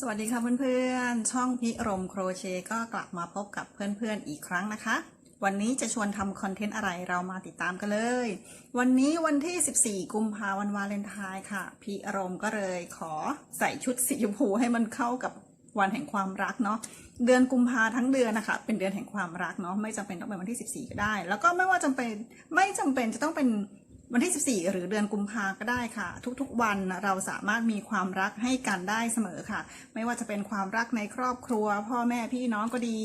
สวัสดีค่ะเพื่อนๆ ช่องพิรมโครเชต์ก็กลับมาพบกับเพื่อนๆอีกครั้งนะคะ วันนี้จะชวนทำคอนเทนต์อะไรเรามาติดตามกันเลย วันนี้วันที่ 14 กุมภาวันวาเลนไทน์ค่ะ พิรมก็เลยขอใส่ชุดสีชมพูให้มันเข้ากับวันแห่งความรักเนาะเดือนกุมภาทั้งเดือนนะคะ เป็นเดือนแห่งความรักเนาะไม่จำเป็นต้องเป็นวันที่ 14 ก็ได้ แล้วก็ไม่ว่าจำเป็นไม่จำเป็นจะต้องเป็น วันที่ 14 หรือเดือนกุมภาก็ได้ค่ะ ทุกๆ วันเราสามารถมีความรักให้กันได้เสมอค่ะ ไม่ว่าจะเป็นความรักในครอบครัว พ่อแม่พี่น้องก็ดี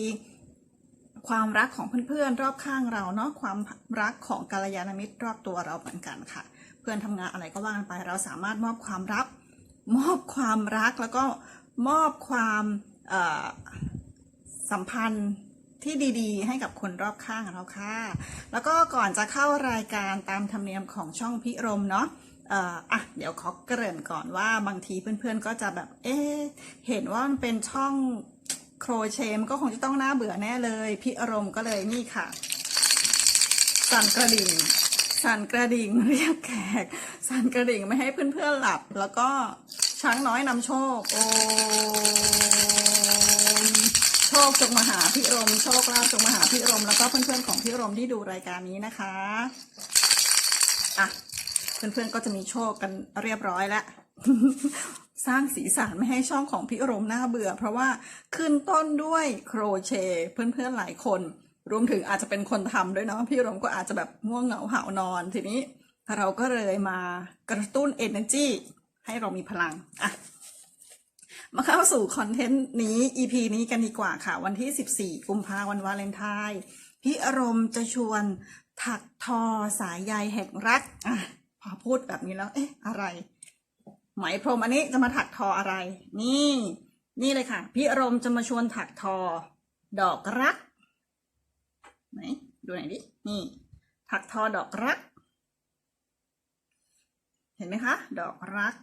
ความรักของเพื่อนๆ รอบข้างเราเนาะความรักของกัลยาณมิตรรอบตัวเราเหมือนกันค่ะ เพื่อนทำงานอะไรก็ว่ากันไป เราสามารถมอบความรัก มอบความรักแล้วก็มอบความสัมพันธ์ ที่ดีๆ ให้กับคนรอบข้างเราค่ะ แล้วก็ก่อนจะเข้ารายการตามธรรมเนียมของช่องพิรมเนาะเอ่ออะเดี๋ยวขอเกริ่นก่อนว่าบางทีเพื่อนๆก็จะแบบเอ๊ะเห็นว่ามันเป็นช่องโครเชต์มันก็คงจะต้องน่าเบื่อแน่เลยพี่อารมก็เลยนี่ค่ะ สั่นกระดิ่ง สั่นกระดิ่งเรียกแขก สั่นกระดิ่งไม่ให้เพื่อนๆหลับ แล้วก็ช้างน้อยนำโชค โอ โชคจงมาหาพี่รม โชคลาภจงมาหาพี่รม แล้วก็เพื่อนๆของพี่รมที่ดูรายการนี้นะคะอะเพื่อนๆก็จะมีโชคกันเรียบร้อยแล้วสร้างสีสันไม่ให้ช่องของพี่รมน่าเบื่อ เพราะว่าขึ้นต้นด้วยโครเชต์เพื่อนๆหลายคน รวมถึงอาจจะเป็นคนทำด้วยเนาะพี่รมก็อาจจะแบบง่วงเหงาหานอนทีนี้เราก็เลยมากระตุ้น energy ให้เรามีพลังอะ มาเข้าสู่คอนเทนต์นี้ EP นี้กันดีกว่าค่ะ วันที่ 14 กุมภาวันวาเลนไทน์พี่อารมณ์จะชวนถักทอสายใยแห่งรักอะพอพูดแบบนี้แล้ว เอ๊ะ อะไร ไหมพรมอันนี้จะมาถักทออะไร นี่ นี่เลยค่ะ พี่อารมณ์จะมาชวนถักทอ ดอกรัก ไหน ดูไหนดิ นี่ ถักทอดอกรัก เห็นไหมคะ ดอกรัก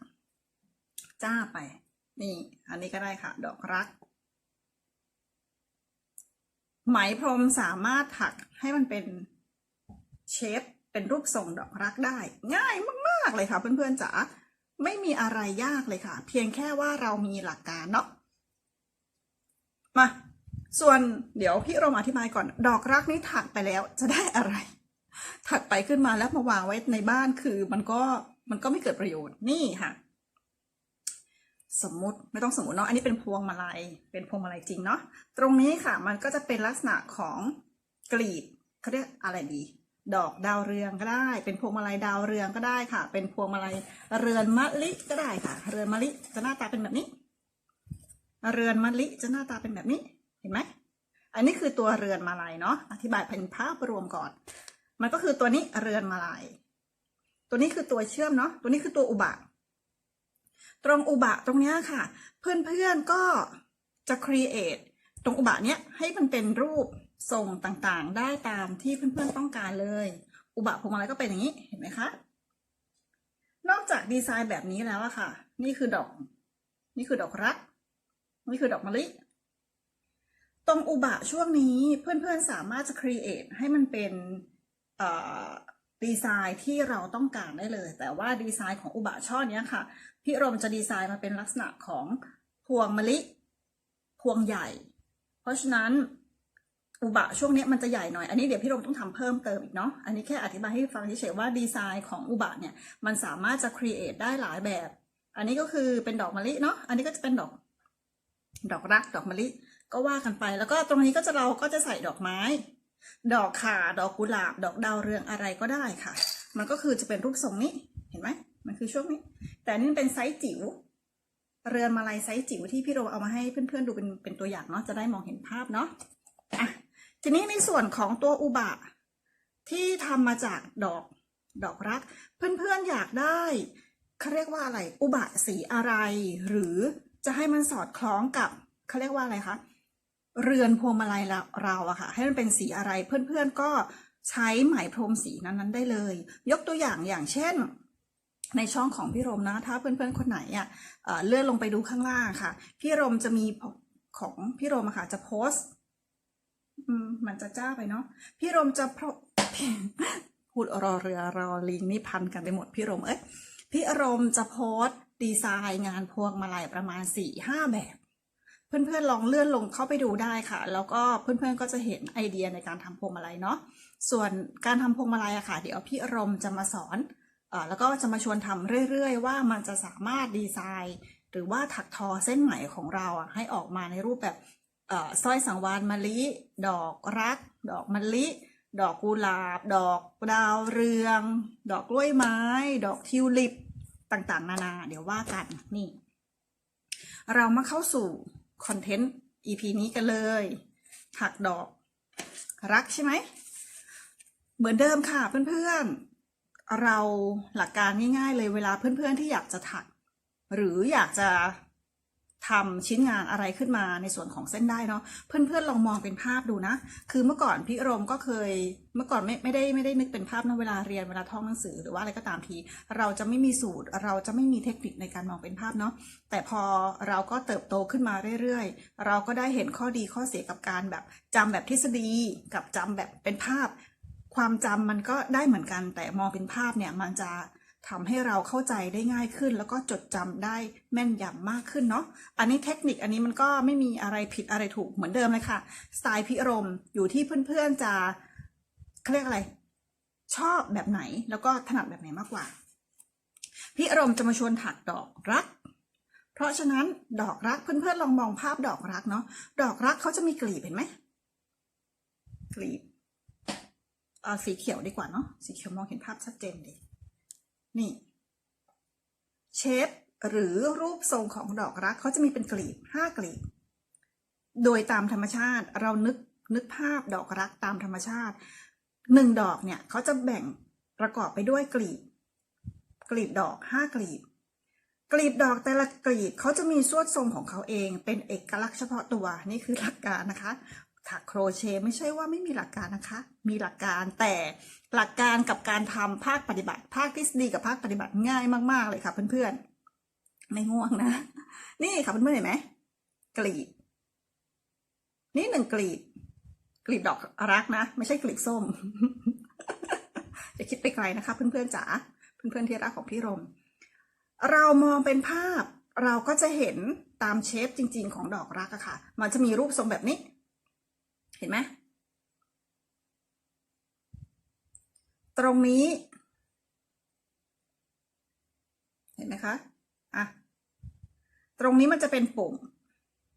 จ้าไป นี่ อันนี้ก็ได้ค่ะ ดอกรัก ไหมพรมสามารถถักให้มันเป็นเชฟเป็นรูปทรงดอกรักได้ ง่ายมาก ๆ เลยค่ะเพื่อนๆจ๋าไม่มีอะไรยากเลยค่ะ เพียงแค่ว่าเรามีหลักการเนาะมาส่วนเดี๋ยวพี่เรามาอธิบายก่อน ดอกรักนี้ถักไปแล้วจะได้อะไร ถักไปขึ้นมาแล้วมาวางไว้ในบ้านคือมันก็มันก็ไม่เกิดประโยชน์นี่ค่ะ สมมุติไม่ต้องสมมติเนาะอันนี้เป็นพวงมาลัยเป็นพวงมาลัยจริงเนาะตรงนี้ค่ะมันก็จะเป็นลักษณะของกลีบเขาเรียกอะไรดี ดอกดาวเรืองก็ได้ เป็นพวงมาลัยดาวเรืองก็ได้ค่ะ เป็นพวงมาลัยเรือนมะลิก็ได้ค่ะ เรือนมะลิจะหน้าตาเป็นแบบนี้ เรือนมะลิจะหน้าตาเป็นแบบนี้เห็นไหมอันนี้คือตัวเรือนมาลัยเนาะอธิบายเป็นภาพรวมก่อน มันก็คือตัวนี้เรือนมาลัยตัวนี้คือตัวเชื่อมเนาะตัวนี้คือตัวอุบะ ตรงอุบะตรงนี้ค่ะ เพื่อนๆก็จะ create ตรงอุบะเนี้ยให้มันเป็นรูปทรงต่างๆ ได้ตามที่เพื่อนๆต้องการเลย อุบะพวงมาลัยก็เป็นอย่างนี้เห็นไหมคะนอกจากดีไซน์แบบนี้แล้วอะค่ะ นี่คือดอก นี่คือดอกรัก นี่คือดอกมะลิ ตรงอุบะช่วงนี้เพื่อนๆสามารถจะ create ให้มันเป็นเอ่อ ดีไซน์ที่เราต้องการได้เลย แต่ว่าดีไซน์ของอุบะช่อเนี้ยค่ะ พี่รมจะดีไซน์มาเป็นลักษณะของพวงมะลิพวงใหญ่ เพราะฉะนั้นอุบะช่วงนี้มันจะใหญ่หน่อย อันนี้เดี๋ยวพี่รมต้องทำเพิ่มเติมอีกเนาะ อันนี้แค่อธิบายให้ฟังเฉยๆว่าดีไซน์ของอุบะเนี่ยมันสามารถจะ create ได้หลายแบบ อันนี้ก็คือเป็นดอกมะลิเนาะ อันนี้ก็จะเป็นดอก ดอกรัก ดอกมะลิ ก็ว่ากันไป แล้วก็ตรงนี้ก็จะเราก็จะใส่ดอกไม้ ดอกข่าดอกกุหลาบ ดอกดาวเรืองอะไรก็ได้ค่ะ มันก็คือจะเป็นรูปทรงนี้ เห็นไหม มันคือช่วงนี้ แต่นี่เป็นไซส์จิ๋ว เรือนมาลัยไซส์จิ๋วที่พี่โรเอามาให้เพื่อนๆดูเป็นเป็นตัวอย่างเนาะ จะได้มองเห็นภาพเนาะอะทีนี้ในส่วนของตัวอุบะที่ทำมาจากดอกดอกรัก เพื่อนๆอยากได้เขาเรียกว่าอะไร อุบะสีอะไร หรือจะให้มันสอดคล้องกับเขาเรียกว่าอะไรคะ เรือนพวงมาลัยเราอะค่ะ ให้มันเป็นสีอะไรเพื่อนๆก็ใช้ไหมพรมสีนั้นๆได้เลย ยกตัวอย่างอย่างเช่น ในช่องของพี่รมนะ ถ้าเพื่อนๆคนไหนอะเลื่อนลงไปดูข้างล่างค่ะ พี่รมจะมีของพี่รมอะค่ะ จะโพสต์อืมมันจะจ้าไปเนาะพี่รมจะพพูดรอเรือรอลิงนี่พันกันไปหมดพี่รมเอ้ยพี่อารม์จะโพสต์ดีไซน์งานพวงมาลัยประมาณสี่ห้าแบบ เพื่อนๆลองเลื่อนลงเข้าไปดูได้ค่ะ แล้วก็เพื่อนๆก็จะเห็นไอเดียในการทำพวงมาลัยเนาะส่วนการทำพวงมาลัยอะค่ะ เดี๋ยวพี่รมจะมาสอนอแล้วก็จะมาชวนทำเรื่อยๆ ว่ามันจะสามารถดีไซน์ หรือว่าถักทอเส้นไหมของเราอะให้ออกมาในรูปแบบสร้อยสังวานมะลิ ดอกรัก ดอกมะลิ ดอกกุหลาบ ดอกดาวเรือง ดอกกล้วยไม้ ดอกทิวลิปต่างๆ นานา เดี๋ยวว่ากันนี่ เรามาเข้าสู่ คอนเทนต์ EP นี้กันเลยถักดอก รักใช่ไหม เหมือนเดิมค่ะเพื่อนๆ เราหลักการง่ายๆเลยเวลาเพื่อนๆที่อยากจะถัก หรืออยากจะ ทำชิ้นงานอะไรขึ้นมาในส่วนของเส้นได้เนาะเพื่อนๆลองมองเป็นภาพดูนะ คือเมื่อก่อนพี่รมก็เคยเมื่อก่อนไม่ไม่ได้ไม่ได้นึกเป็นภาพนะเวลาเรียนเวลาท่องหนังสือหรือว่าอะไรก็ตามที เราจะไม่มีสูตรเราจะไม่มีเทคนิคในการมองเป็นภาพเนาะแต่พอเราก็เติบโตขึ้นมาเรื่อยๆ เราก็ได้เห็นข้อดีข้อเสียกับการแบบจำแบบทฤษฎีกับจำแบบเป็นภาพ ความจำมันก็ได้เหมือนกันแต่มองเป็นภาพเนี่ยมันจะ ทำให้เราเข้าใจได้ง่ายขึ้น แล้วก็จดจำได้แม่นยำมากขึ้นเนาะอันนี้เทคนิคอันนี้มันก็ไม่มีอะไรผิดอะไรถูกเหมือนเดิมเลยค่ะ สไตล์พิรมอยู่ที่เพื่อนๆจะเขาเรียกอะไร ชอบแบบไหนแล้วก็ถนัดแบบไหนมากกว่าพี่อารม์จะมาชวนถักดอกรัก เพราะฉะนั้นดอกรักเพื่อนๆลองมองภาพดอกรักเนาะดอกรักเขาจะมีกลีบเห็นไหมกลีบเอาสีเขียวดีกว่าเนาะสีเขียวมองเห็นภาพชัดเจนดี นี่เชฟหรือรูปทรงของดอกรักเขาจะมีเป็นกลีบห้ากลีบ โดยตามธรรมชาติเรานึกนึกภาพดอกรักตามธรรมชาติหนึ่งดอกเนี่ยเขาจะแบ่งประกอบไปด้วยกลีบ กลีบดอกห้ากลีบ กลีบดอกแต่ละกลีบเขาจะมีสวดทรงของเขาเองเป็นเอกลักษณ์เฉพาะตัวนี่คือหลักการนะคะ ถักโครเชต์ไม่ใช่ว่าไม่มีหลักการนะคะ มีหลักการแต่หลักการกับการทำภาคปฏิบัติ ภาคทฤษฎีกับภาคปฏิบัติง่ายมาก ๆ เลยค่ะเพื่อนๆไม่ง่วงนะ นี่ค่ะเพื่อนๆเห็นไหมกลีบ นี่หนึ่งกลีบกลีบดอกรักนะ ไม่ใช่กลีบส้มจะคิดไปไกลนะคะ เพื่อนๆจ๋าเพื่อนๆที่รักของพี่รม เรามองเป็นภาพเราก็จะเห็นตามเชฟจริง ๆ ของดอกรักอะค่ะ มันจะมีรูปทรงแบบนี้ เห็นไหมตรงนี้ เห็นไหมคะอะตรงนี้มันจะเป็นปุ่ม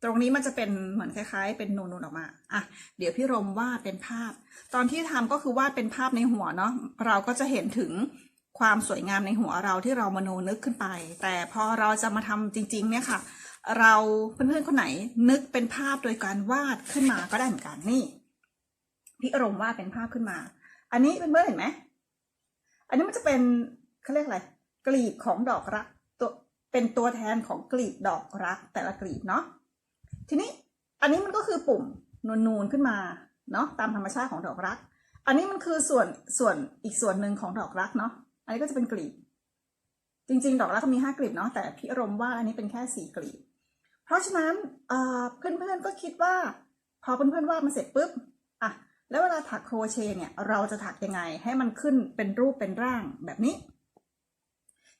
ตรงนี้มันจะเป็นเหมือนคล้าย ๆ เป็นนูนๆออกมาอะเดี๋ยวพี่รมวาดเป็นภาพ ตอนที่ทำก็คือวาดเป็นภาพในหัวเนาะเราก็จะเห็นถึงความสวยงามในหัวเราที่เรามโนนึกขึ้นไป แต่พอเราจะมาทำจริง ๆ เนี่ยค่ะ เราเพื่อนๆคนไหนนึกเป็นภาพโดยการวาดขึ้นมาก็ได้เหมือนกันนี่พี่อารมณ์วาดเป็นภาพขึ้นมา อันนี้เพื่อนๆเห็นไหมอันนี้มันจะเป็นเขาเรียกอะไรกลีบของดอกรักตัวเป็นตัวแทนของกลีบดอกรักแต่ละกลีบเนาะทีนี้อันนี้มันก็คือปุ่มนูนๆขึ้นมาเนาะตามธรรมชาติของดอกรัก อันนี้มันคือส่วนส่วนอีกส่วนหนึ่งของดอกรักเนาะอันนี้ก็จะเป็นกลีบจริงๆ ดอกรักเขามีห้ากลีบเนาะแต่พี่อารมณ์ว่าอันนี้เป็นแค่สี่กลีบ ราะฉะนั้นเพื่อนๆก็คิดว่า พอเพื่อนๆวาดมาเสร็จปุ๊บอะแล้วเวลาถักโครเชต์เนี่ยเราจะถักยังไงให้มันขึ้นเป็นรูปเป็นร่างแบบนี้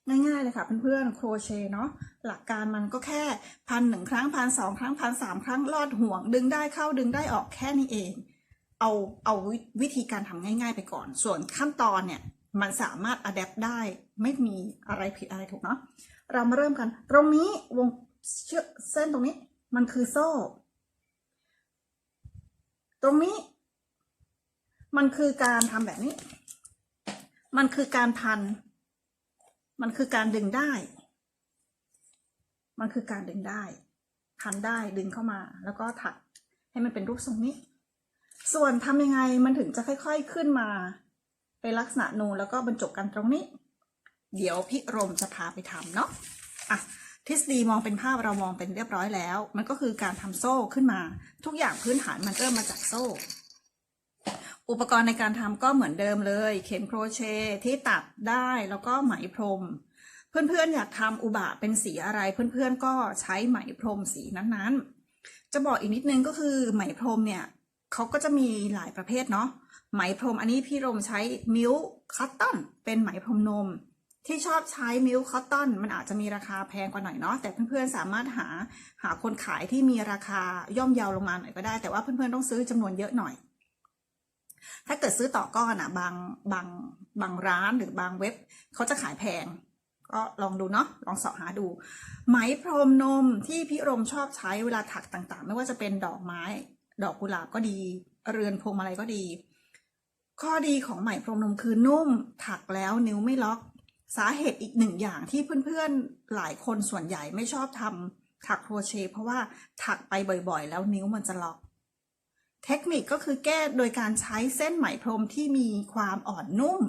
ง่ายๆเลยค่ะเพื่อนๆโครเชต์เนาะหลักการมันก็แค่พันหนึ่งครั้งพันสองครั้งพันสามครั้งลอดห่วง ดึงได้เข้าดึงได้ออกแค่นี้เอง เอาเอาวิธีการทำง่ายๆไปก่อน ส่วนขั้นตอนเนี่ยมันสามารถอัดแอปได้ไม่มีอะไรผิดอะไรถูกเนาะเรามาเริ่มกัน ตรงนี้วง เชือกเส้นตรงนี้ มันคือโซ่ ตรงนี้ มันคือการทำแบบนี้ มันคือการพัน มันคือการดึงได้ มันคือการดึงได้ พันได้ดึงเข้ามา แล้วก็ถักให้มันเป็นรูปทรงนี้ ส่วนทำยังไงมันถึงจะค่อย ๆขึ้นมา เป็นลักษณะนูนแล้วก็บรรจบกันตรงนี้ เดี๋ยวพี่รมจะพาไปทำเนาะอะ ทฤษฎีมองเป็นภาพเรามองเป็นเรียบร้อยแล้ว มันก็คือการทำโซ่ขึ้นมา ทุกอย่างพื้นฐานมันเริ่มมาจากโซ่ อุปกรณ์ในการทำก็เหมือนเดิมเลย เข็มโครเชต์ที่ตัดได้แล้วก็ไหมพรม เพื่อนๆ อยากทำอุบะเป็นสีอะไร เพื่อนๆ ก็ใช้ไหมพรมสีนั้นๆ จะบอกอีกนิดนึงก็คือไหมพรมเนี่ยเขาก็จะมีหลายประเภทเนาะไหมพรมอันนี้พี่รมใช้มิลคัตตันเป็นไหมพรมนม ที่ชอบใช้มิลคอตตอนมันอาจจะมีราคาแพงกว่าหน่อยเนาะแต่เพื่อนๆสามารถหาหาคนขายที่มีราคาย่อมเยาลงมาหน่อยก็ได้ แต่ว่าเพื่อนๆต้องซื้อจำนวนเยอะหน่อย ถ้าเกิดซื้อต่อก้อนอะบางบางบางร้านหรือบางเว็บเขาจะขายแพง ก็ลองดูเนาะลองเสาะหาดู ไหมพรมนมที่พี่รมชอบใช้เวลาถักต่างๆ ไม่ว่าจะเป็นดอกไม้ ดอกกุหลาบก็ดี เรือนพวงมาลัยก็ดี ข้อดีของไหมพรมนมคือนุ่มถักแล้วนิ้วไม่ล็อก สาเหตุอีกหนึ่งอย่างที่เพื่อนๆหลายคนส่วนใหญ่ไม่ชอบทำถักโครเชต์เพราะว่าถักไปบ่อยๆ แล้วนิ้วมันจะล็อก เทคนิคก็คือแก้โดยการใช้เส้นไหมพรมที่มีความอ่อนนุ่ม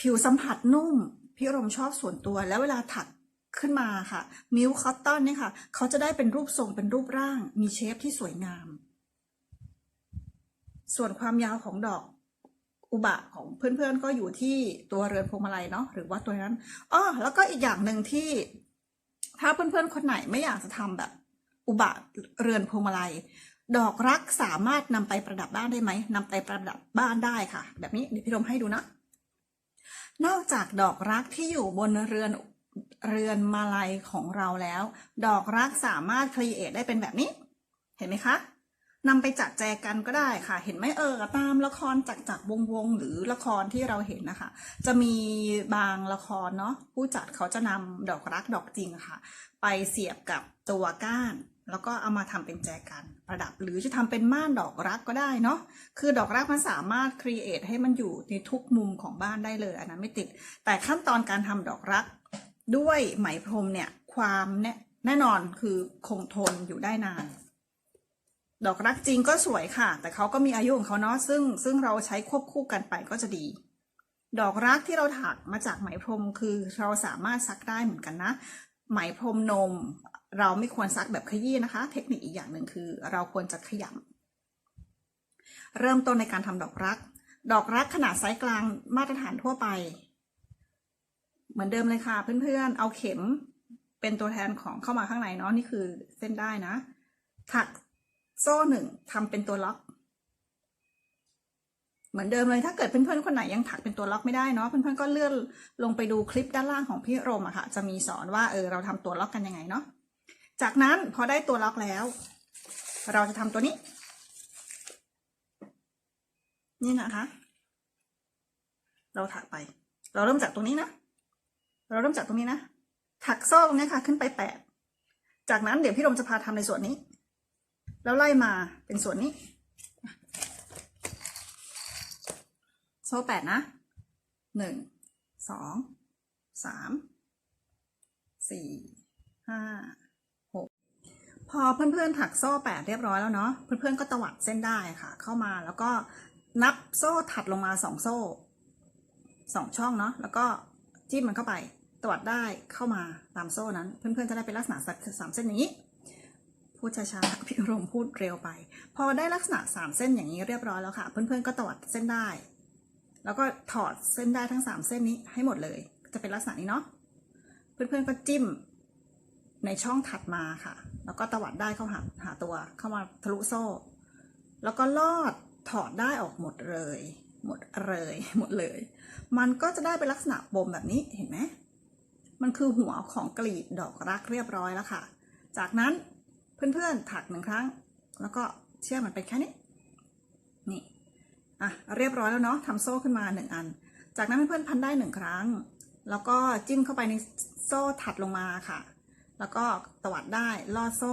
ผิวสัมผัสนุ่ม พี่รมชอบส่วนตัวแล้วเวลาถักขึ้นมาค่ะ มิลคอตตอนเนี่ยค่ะ เขาจะได้เป็นรูปทรงเป็นรูปร่าง มีเชฟที่สวยงาม ส่วนความยาวของดอก อุบะของเพื่อนๆก็อยู่ที่ตัวเรือนพวงมาลัยเนาะหรือว่าตัวนั้นอ้อแล้วก็อีกอย่างหนึ่งที่ ถ้าเพื่อนๆคนไหนไม่อยากจะทำแบบ อุบะเรือนพวงมาลัย ดอกรักสามารถนำไปประดับบ้านได้ไหมนำไปประดับบ้านได้ค่ะ แบบนี้เดี๋ยวพี่รมให้ดูนะนอกจากดอกรักที่อยู่บนเรือนเรือนมาลัยของเราแล้ว ดอกรักสามารถครีเอทได้เป็นแบบนี้ เห็นไหมคะ นำไปจัดแจกันก็ได้ค่ะ เห็นไหมเออตามละครจักจักวงวงหรือละครที่เราเห็นนะคะ จะมีบางละครเนาะผู้จัดเขาจะนำดอกรักดอกจริงค่ะ ไปเสียบกับตัวก้าน แล้วก็เอามาทำเป็นแจกันประดับ หรือจะทำเป็นม่านดอกรักก็ได้เนาะคือดอกรักมันสามารถครีเอทให้มันอยู่ในทุกมุมของบ้านได้เลยอันนั้นไม่ติด แต่ขั้นตอนการทำดอกรัก ด้วยไหมพรมเนี่ยความแน่แน่นอนคือคงทนอยู่ได้นาน ดอกรักจริงก็สวยค่ะ แต่เขาก็มีอายุของเขาเนาะซึ่งซึ่งเราใช้ควบคู่กันไปก็จะดี ดอกรักที่เราถักมาจากไหมพรมคือเราสามารถซักได้เหมือนกันนะ ไหมพรมนม เราไม่ควรซักแบบขยี้นะคะ เทคนิคอีกอย่างหนึ่งคือ เราควรจะขยำเริ่มต้นในการทำดอกรัก ดอกรักขนาดไซส์กลางมาตรฐานทั่วไป เหมือนเดิมเลยค่ะ เพื่อนๆ เอาเข็มเป็นตัวแทนของเข้ามาข้างในเนาะนี่คือเส้นได้นะ ถัก โซ่หนึ่งทำเป็นตัวล็อก เหมือนเดิมเลยถ้าเกิดเพื่อนๆคนไหนยังถักเป็นตัวล็อกไม่ได้เนาะเพื่อนๆก็เลื่อนลงไปดูคลิปด้านล่างของพี่โรมอะค่ะ จะมีสอนว่าเออเราทำตัวล็อกกันยังไงเนาะจากนั้นพอได้ตัวล็อกแล้ว เราจะทำตัวนี้ นี่นะคะ เราถักไป เราเริ่มจากตรงนี้นะเราเริ่มจากตรงนี้นะถักโซ่ตรงนี้ค่ะ ขึ้นไปแปดจากนั้นเดี๋ยวพี่โรมจะพาทำในส่วนนี้ แล้วไล่มาเป็นส่วนนี้ โซ่แปดนะหนึ่งสองสามสี่ห้าหกพอเพื่อนๆถักโซ่แปดเรียบร้อยแล้วเนาะเพื่อนๆก็ตวัดเส้นได้ค่ะ เข้ามาแล้วก็นับโซ่ถัดลงมาสองโซ่สองช่องเนาะแล้วก็จิ้มมันเข้าไปตวัดได้เข้ามาตามโซ่นั้น เพื่อนๆจะได้เป็นลักษณะสามเส้นอย่างนี้ พูดช้าๆพี่รมพูดเร็วไป พอได้ลักษณะสามเส้นอย่างนี้เรียบร้อยแล้วค่ะ เพื่อนๆก็ตวัดเส้นได้ แล้วก็ถอดเส้นได้ทั้งสามเส้นนี้ให้หมดเลย จะเป็นลักษณะนี้เนาะเพื่อนๆก็จิ้มในช่องถัดมาค่ะ แล้วก็ตวัดได้เข้าหาหาตัวเข้ามาทะลุโซ่ แล้วก็ลอดถอดได้ออกหมดเลย หมดเลยหมดเลย มันก็จะได้เป็นลักษณะปมแบบนี้เห็นไหมมันคือหัวของกลีบดอกรักเรียบร้อยแล้วค่ะ จากนั้น เพื่อนๆถักหนึ่งครั้ง แล้วก็เชื่อมันเป็นแค่นี้ นี่ อะ เรียบร้อยแล้วเนาะทำโซ่ขึ้นมาหนึ่งอัน จากนั้นเพื่อนๆพันได้หนึ่งครั้ง แล้วก็จิ้มเข้าไปในโซ่ถัดลงมาค่ะ แล้วก็ตวัดได้ลอดโซ่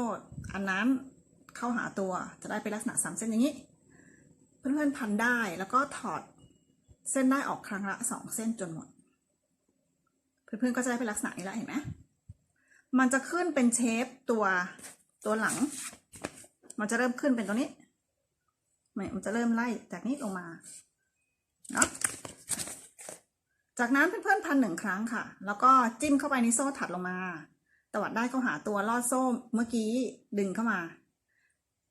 อันนั้นเข้าหาตัวจะได้เป็นลักษณะสามเส้นอย่างนี้ เพื่อนๆพันได้แล้วก็ถอดเส้นได้ออกครั้งละสองเส้นจนหมด เพื่อนๆก็จะได้เป็นลักษณะนี้แล้วเห็นไหมมันจะขึ้นเป็นเชฟตัว ตัวหลัง มันจะเริ่มขึ้นเป็นตัวนี้มันจะเริ่มไล่จากนี้ลงมาเนาะจากนั้นเพื่อนๆพันหนึ่งครั้งค่ะ แล้วก็จิ้มเข้าไปในโซ่ถัดลงมา ตวัดได้เข้าหาตัวลอดโซ่เมื่อกี้ดึงเข้ามา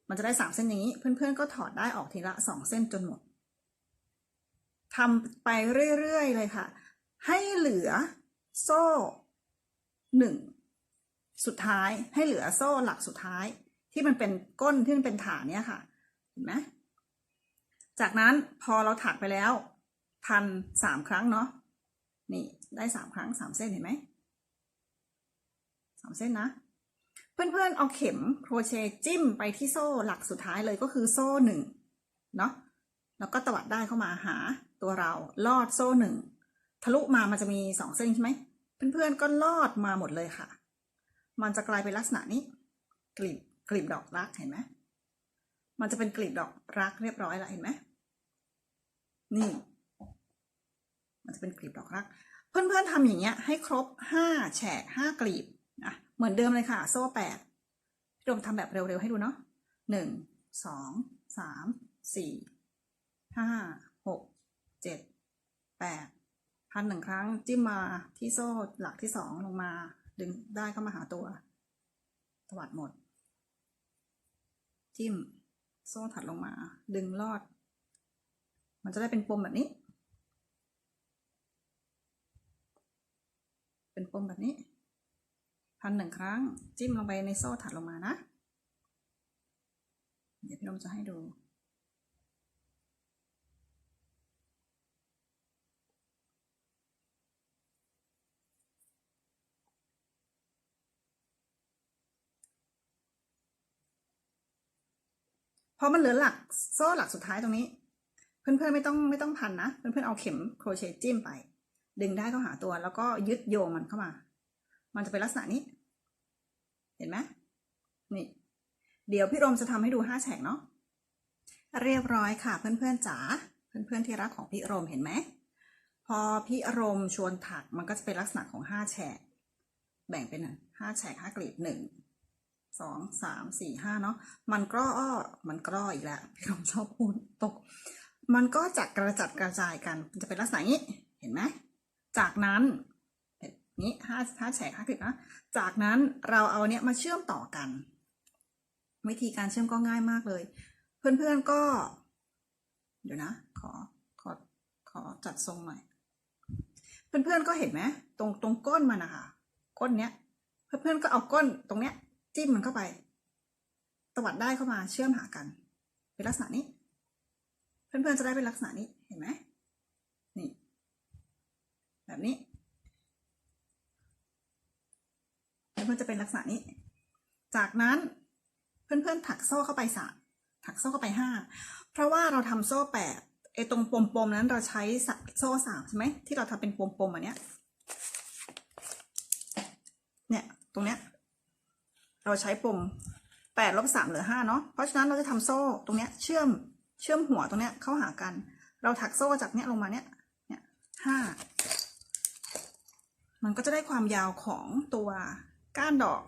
มันจะได้สามเส้นอย่างนี้ เพื่อนๆก็ถอดได้ออกทีละสองเส้นจนหมดทำไปเรื่อยๆเลยค่ะ ให้เหลือโซ่หนึ่ง สุดท้ายให้เหลือโซ่หลักสุดท้าย ที่มันเป็นก้นที่มันเป็นฐานเนี่ยค่ะเห็นไหมจากนั้นพอเราถักไปแล้วพันสามครั้งเนาะนี่ได้สามครั้งสามเส้นเห็นไหมสามเส้นนะ เพื่อนๆ เอาเข็มโครเชต์จิ้มไปที่โซ่หลักสุดท้ายเลยก็คือโซ่หนึ่งเนาะแล้วก็ตวัดได้เข้ามาหาตัวเราลอดโซ่หนึ่งทะลุมามันจะมีสองเส้นใช่ไหมเพื่อนๆก็ลอดมาหมดเลยค่ะ มันจะกลายเป็นลักษณะนี้ กลีบกลีบดอกรักเห็นไหมมันจะเป็นกลีบดอกรักเรียบร้อยแล้วเห็นไหมนี่ มันจะเป็นกลีบดอกรัก เพื่อนๆทำอย่างเงี้ย ให้ครบห้าแฉกห้ากลีบนะเหมือนเดิมเลยค่ะ โซ่แปดพี่ดมทำแบบเร็วๆให้ดูเนาะหนึ่งสองสามสี่ห้าหกเจ็ดแปดพันหนึ่งครั้งจิ้มมาที่โซ่หลักที่สองลงมา ดึงได้เข้ามาหาตัว ตวัดหมด จิ้ม โซ่ถัดลงมา ดึงลอด มันจะได้เป็นปมแบบนี้ เป็นปมแบบนี้ พันหนึ่งครั้ง จิ้มลงไปในโซ่ถัดลงมานะ เดี๋ยวพี่ลมจะให้ดู พอมันเหลือหลักโซ่หลักสุดท้ายตรงนี้ เพื่อนๆไม่ต้องไม่ต้องพันนะเพื่อนๆเอาเข็มโครเชต์จิ้มไป ดึงได้เข้าหาตัว แล้วก็ยึดโยงมันเข้ามา มันจะเป็นลักษณะนี้ เห็นไหมนี่ เดี๋ยวพี่รมจะทำให้ดูห้าแฉกเนาะเรียบร้อยค่ะเพื่อนๆจ๋าเพื่อนๆที่รักของพี่รมเห็นไหมพอพี่รมชวนถักมันก็จะเป็นลักษณะของห้าแฉก แบ่งเป็นห้าแฉกห้ากลีบหนึ่ง สองสามสี่ห้าเนาะมันก็อ้อมันก็อีกแล้วพี่รมชอบพูดตก มันก็จะกระจัดกระจายกันจะเป็นลักษณะนี้เห็นไหมจากนั้นนี้ห้าห้าแฉกห้ากลีบนะจากนั้นเราเอาเนี้ยมาเชื่อมต่อกัน วิธีการเชื่อมก็ง่ายมากเลย เพื่อนๆก็ เดี๋ยวนะ ขอขอขอจัดทรงหน่อยเพื่อนๆก็เห็นไหมตรงตรงก้นมันนะคะก้นเนี้ย เพื่อนๆก็เอาก้นตรงเนี้ย จิ้มมันเข้าไป ตวัดได้เข้ามาเชื่อมหากัน เป็นลักษณะนี้ เพื่อนๆจะได้เป็นลักษณะนี้เห็นไหมนี่ แบบนี้เพื่อนๆจะเป็นลักษณะนี้ จากนั้นเพื่อนๆถักโซ่เข้าไปสามถักโซ่เข้าไปห้าเพราะว่าเราทำโซ่แปดไอ้ตรงปมๆนั้นเราใช้โซ่สามใช่ไหมที่เราทำเป็นปมๆอันเนี้ยเนี่ยตรงเนี้ย เราใช้ปมแปดลบสามเหลือห้าเนาะเพราะฉะนั้นเราจะทำโซ่ตรงเนี้ยเชื่อมเชื่อมหัวตรงเนี้ยเข้าหากัน เราถักโซ่จากเนี้ยลงมาเนี้ยเนี่ยห้ามันก็จะได้ความยาวของตัวก้านดอก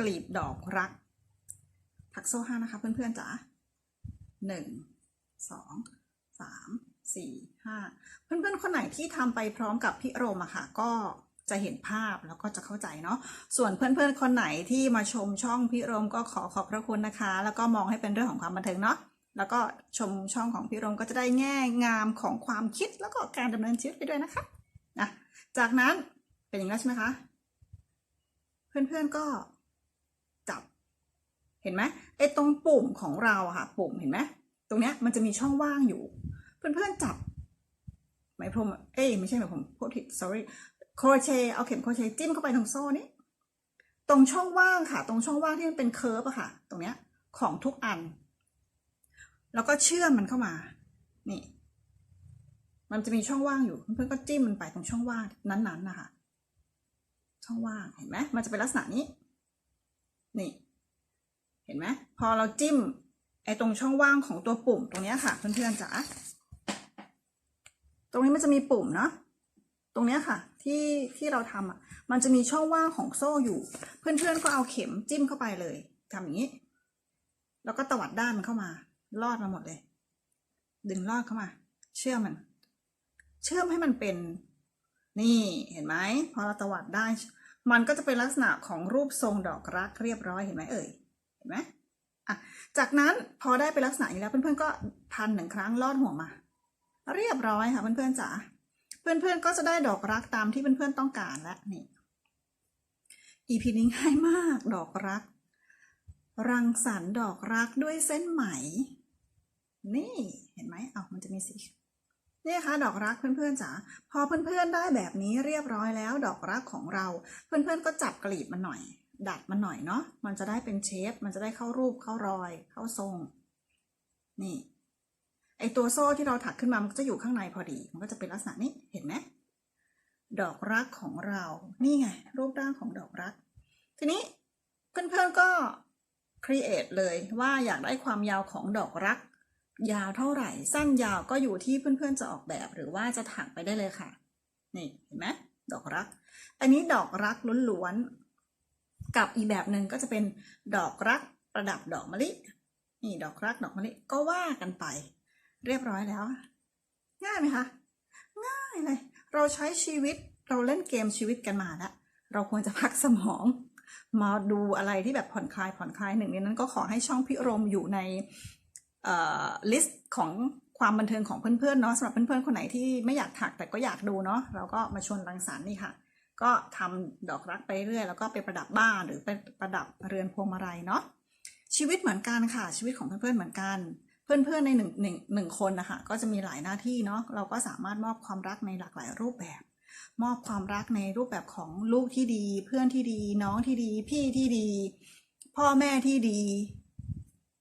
กลีบดอกรัก ถักโซ่ห้านะคะ เพื่อนๆจ๋าหนึ่งสองสามสี่ห้าเพื่อนๆคนไหนที่ทำไปพร้อมกับพี่โรมอะค่ะก็ จะเห็นภาพแล้วก็จะเข้าใจเนาะ ส่วนเพื่อนๆ คนไหนที่มาชมช่องพี่รมก็ขอขอบพระคุณนะคะ แล้วก็มองให้เป็นเรื่องของความบันเทิงเนาะ แล้วก็ชมช่องของพี่รมก็จะได้แง่งามของความคิดแล้วก็การดำเนินชีวิตไปด้วยนะคะนะจากนั้นเป็นอย่างนั้นใช่ไหมคะ เพื่อนๆก็จับ เห็นไหมไอ้ตรงปุ่มของเราอะค่ะปุ่มเห็นไหมตรงเนี้ยมันจะมีช่องว่างอยู่ เพื่อนๆจับไหมพรม เอ้ยไม่ใช่ไหมพรมพูดผิด sorry โครเชต์เอาเข็มโครเชต์จิ้มเข้าไปตรงโซ่นี้ตรงช่องว่างค่ะ ตรงช่องว่างที่มันเป็นเคิร์ฟอะค่ะ ตรงเนี้ยของทุกอัน แล้วก็เชื่อมมันเข้ามา นี่ มันจะมีช่องว่างอยู่ เพื่อนๆก็จิ้มมันไปตรงช่องว่างนั้นๆนะคะช่องว่างเห็นไหมมันจะเป็นลักษณะนี้ นี่ เห็นไหมพอเราจิ้มไอ้ตรงช่องว่างของตัวปุ่มตรงเนี้ยค่ะ เพื่อนๆจ๋าตรงนี้มันจะมีปุ่มเนาะ ตรงเนี้ยค่ะที่ที่เราทำอะมันจะมีช่องว่างของโซ่อยู่ เพื่อนๆก็เอาเข็มจิ้มเข้าไปเลยทำอย่างนี้ แล้วก็ตวัดด้านมันเข้ามา ลอดมาหมดเลย ดึงลอดเข้ามา เชื่อมมัน เชื่อมให้มันเป็น นี่เห็นไหมพอเราตวัดได้ มันก็จะเป็นลักษณะของรูปทรงดอกรักเรียบร้อยเห็นไหมเอ่ยเห็นไหมอะจากนั้นพอได้เป็นลักษณะนี้แล้วเพื่อนๆก็พันหนึ่งครั้งลอดหัวมา เรียบร้อยค่ะเพื่อนๆจ๋า เพื่อนๆก็จะได้ดอกรักตามที่เพื่อนๆต้องการแล้วนี่ EP นี้ง่ายมากดอกรัก รังสรรค์ดอกรักด้วยเส้นไหม นี่เห็นไหมเอามันจะมีสีนี่ค่ะดอกรักเพื่อนๆจ๋าพอเพื่อนๆได้แบบนี้เรียบร้อยแล้ว ดอกรักของเรา เพื่อนๆก็จับกลีบมันหน่อย ดัดมันหน่อยเนาะมันจะได้เป็นเชฟมันจะได้เข้ารูปเข้ารอย เข้าทรง นี่ ไอตัวโซ่ที่เราถักขึ้นมามันก็จะอยู่ข้างในพอดี มันก็จะเป็นลักษณะนี้เห็นไหมดอกรักของเรานี่ไงรูปร่างของดอกรัก ทีนี้เพื่อนๆก็ create เลยว่าอยากได้ความยาวของดอกรัก ยาวเท่าไหร่ สั้นยาวก็อยู่ที่เพื่อนๆจะออกแบบหรือว่าจะถักไปได้เลยค่ะ นี่เห็นไหมดอกรัก อันนี้ดอกรักล้วนๆกับอีกแบบหนึ่งก็จะเป็นดอกรักประดับดอกมะลินี่ดอกรักดอกมะลิก็ว่ากันไป เรียบร้อยแล้ว ง่ายไหมคะ ง่ายเลย เราใช้ชีวิตเราเล่นเกมชีวิตกันมาแล้ว เราควรจะพักสมอง มาดูอะไรที่แบบผ่อนคลายผ่อนคลายหนึ่งในนั้นก็ขอให้ช่องพิรมอยู่ในลิสต์ของความบันเทิงของเพื่อนๆเนาะสำหรับเพื่อนๆคนไหนที่ไม่อยากถักแต่ก็อยากดูเนาะเราก็มาชวนรังสรรค์นี่ค่ะ ก็ทำดอกรักไปเรื่อยแล้วก็ไปประดับบ้านหรือไปประดับเรือนพวงมาลัยเนาะชีวิตเหมือนกันค่ะชีวิตของเพื่อนๆเหมือนกัน เพื่อนๆในหนึ่งหนึ่งหนึ่งคนนะคะก็จะมีหลายหน้าที่เนาะเราก็สามารถมอบความรักในหลากหลายรูปแบบ มอบความรักในรูปแบบของลูกที่ดี เพื่อนที่ดี น้องที่ดี พี่ที่ดี พ่อแม่ที่ดี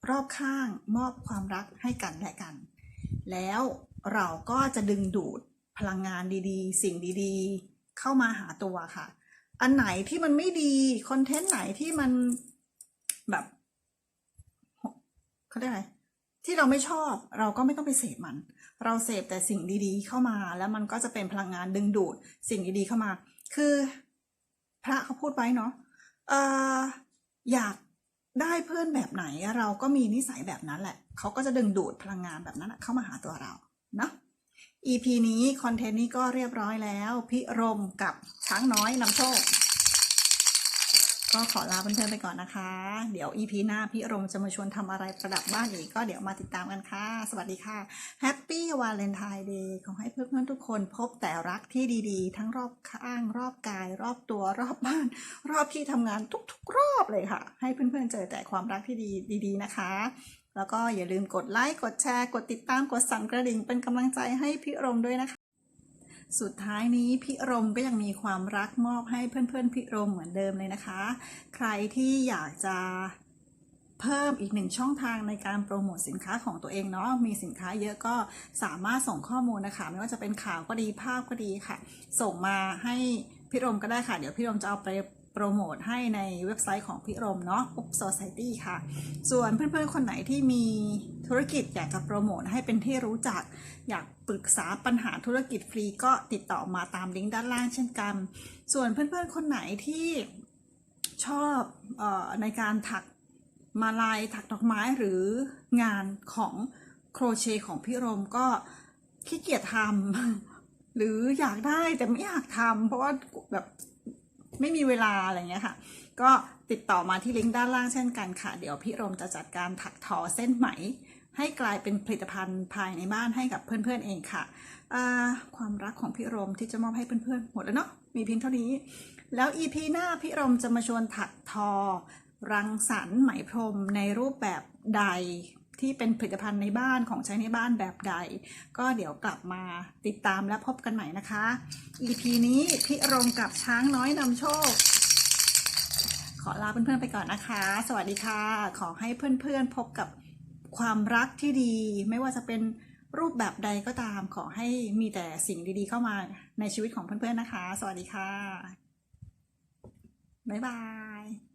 รอบข้างมอบความรักให้กันและกัน แล้วเราก็จะดึงดูดพลังงานดีๆ สิ่งดีๆ เข้ามาหาตัวค่ะ อันไหนที่มันไม่ดีคอนเทนต์ไหนที่มันแบบเขาเรียกอะไร ที่เราไม่ชอบเราก็ไม่ต้องไปเสพมัน เราเสพแต่สิ่งดีๆเข้ามา แล้วมันก็จะเป็นพลังงานดึงดูดสิ่งดีๆเข้ามา คือ พระเขาพูดไว้เนาะเอออยากได้เพื่อนแบบไหนเราก็มีนิสัยแบบนั้นแหละ เขาก็จะดึงดูดพลังงานแบบนั้นเข้ามาหาตัวเราเนาะ EP นี้คอนเทนต์นี้ก็เรียบร้อยแล้ว พิรมกับช้างน้อยนำโชค ก็ขอลาเพื่อนๆไปก่อนนะคะ เดี๋ยว EP หน้าพี่อรมจะมาชวนทำอะไรประดับบ้านอีกก็เดี๋ยวมาติดตามกันค่ะ สวัสดีค่ะ Happy Valentine Day ขอให้เพื่อนๆทุกคนพบแต่รักที่ดีๆ ทั้งรอบข้าง รอบกาย รอบตัวรอบบ้าน รอบที่ทำงานทุกๆ รอบเลยค่ะ ให้เพื่อนๆเจอแต่ความรักที่ดีดีๆนะคะ แล้วก็อย่าลืมกดไลค์กดแชร์ กดติดตามกดสั่นกระดิ่งเป็นกำลังใจให้พี่อรมด้วยนะคะ สุดท้ายนี้พี่รมก็ยังมีความรักมอบให้เพื่อนๆพี่รมเหมือนเดิมเลยนะคะ ใครที่อยากจะเพิ่มอีกหนึ่งช่องทางในการโปรโมทสินค้าของตัวเองเนาะ มีสินค้าเยอะก็สามารถส่งข้อมูลนะคะ ไม่ว่าจะเป็นข่าวก็ดีภาพก็ดีค่ะ ส่งมาให้พี่รมก็ได้ค่ะ เดี๋ยวพี่รมจะเอาไป โปรโมทให้ในเว็บไซต์ของพี่รมเนาะ Up Society ค่ะ ส่วนเพื่อนๆ คนไหนที่มีธุรกิจอยากจะโปรโมทให้เป็นที่รู้จัก อยากปรึกษาปัญหาธุรกิจฟรีก็ติดต่อมาตามลิงก์ด้านล่างเช่นกัน ส่วนเพื่อนๆ คนไหนที่ชอบออในการถักมาลายถักดอกไม้หรืองานของโครเชต์ของพี่รมก็ขี้เกียจทำหรืออยากได้แต่ไม่อยากทำเพราะว่าแบบ ไม่มีเวลาอะไรเงี้ยค่ะ ก็ติดต่อมาที่ลิงก์ด้านล่างเช่นกันค่ะ เดี๋ยวพี่รมจะจัดการถักทอเส้นไหม ให้กลายเป็นผลิตภัณฑ์ภายในบ้านให้กับเพื่อนๆเองค่ะความรักของพี่รมที่จะมอบให้เพื่อนๆหมดแล้วเนาะมีเพียงเท่านี้ แล้ว EP หน้าพี่รมจะมาชวนถักทอ รังสรรค์ไหมพรมในรูปแบบใด ที่เป็นผลิตภัณฑ์ในบ้านของใช้ในบ้านแบบใด ก็เดี๋ยวกลับมาติดตามและพบกันใหม่นะคะ EP นี้พี่รมกับช้างน้อยนำโชค ขอลาเพื่อนๆไปก่อนนะคะ สวัสดีค่ะ ขอให้เพื่อนๆพบกับความรักที่ดี ไม่ว่าจะเป็นรูปแบบใดก็ตาม ขอให้มีแต่สิ่งดีๆ เข้ามาในชีวิตของเพื่อนๆนะคะ สวัสดีค่ะ บ๊ายบาย